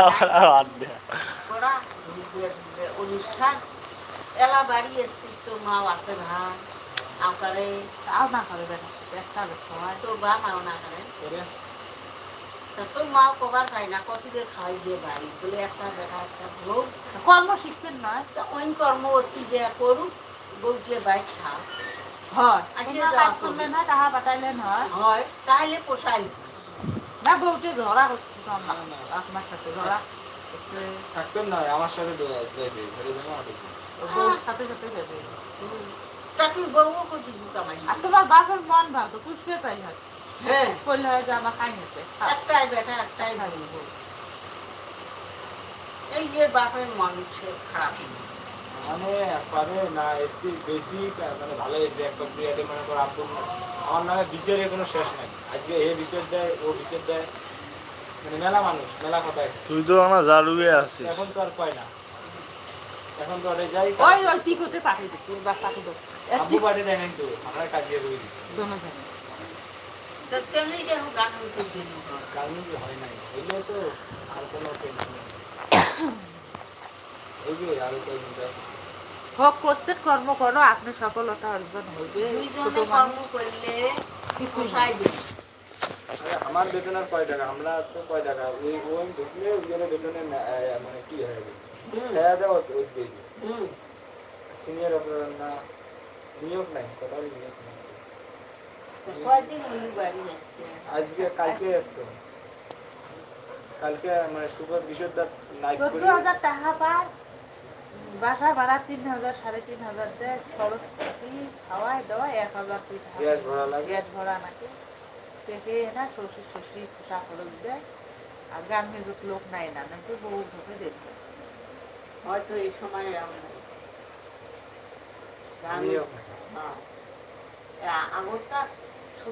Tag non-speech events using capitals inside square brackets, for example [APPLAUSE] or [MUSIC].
আর বাদ দেয়া অনুষ্ঠান এলা বাড়ি এসছিস তোর মাও আছে ভাই আকারে তাও না করে বেটা সময় তোর বা মাও না করে করে তোর মাও কবার পাই না কত খাই দিয়ে বাড়ি বলে একটা দেখা একটা ভোগ কর্ম শিখবেন নয় তা ওই কর্ম অতি যে করুক বউকে বাইক খা হয়। কাজ না টাকা পাঠাইলেন হয় হয় তাহলে পোষাই না বউটে ধরা হচ্ছে আপনার সাথে ধরা হচ্ছে। থাকবেন না আমার সাথে যাইবে ঘরে যাব বউর সাথে। সাথে যাবে তা তুই বউও কত আর তোমার বাপের মন ভালো পুষবে পাই হয়। হ্যাঁ। করলে হয় যে আমার একটাই বেটা একটাই এই যে বাপের মানুষের খারাপ মানে পারে না একটু বেশি মানে ভালো হয়েছে একটা প্রিয়াতে মনে করো না- আমার নামে বিষের কোনো শেষ নাই। আজকে এ বিষের দেয় ও বিষের দেয় মানে মেলা মানুষ মেলা কথায় তুই তো আমার জারুয়ে আছিস। এখন তো আর পায় না। এখন তো আরে যাই ওই ওই ঠিক হতে পাঠিয়ে দিচ্ছি বা পাঠিয়ে দেবো আব্বু বাড়ি যায় নাই তো আমরা কাজিয়ে রয়ে দিচ্ছি তো চেঙ্গি যে গান হয়েছে কি হয় নাই এগুলো তো আর কোনো টেনশন নেই [COUGHS] এই যে আরও কয়েকদিন যায় হোক করছেন কর্ম করো আপনি সফলতা অর্জন আরে আমার বেতন আর কয় টাকা? আমরা তো কয় টাকা? ওই ওই ঢুকলে ওই জন্য বেতনে মানে কি হয়ে? গেছে খেয়া দেওয়া ওই দিয়ে সিনিয়র অফিসার না নিয়োগ নাই কোথাও নিয়োগ নাই। আজকে কালকে এসছো। কালকে মানে সুপার বিশ্বদার নাইট চোদ্দ করে হাজার টাকা পার বাসা ভাড়া তিন হাজার সাড়ে তিন হাজার দেয় খরচ পাতি খাওয়ায় দেওয়া এক হাজার দুই গ্যাস ভরা লাগে? গ্যাস ভরা নাকি? থেকে না শ্বশুর শ্বশুরি খোসা খরচ দেয় আর গান মিউজিক লোক নাই না নাকি বউ ধরে দেখবে হয়তো এই সময় নাই। হ্যাঁ। আগরটা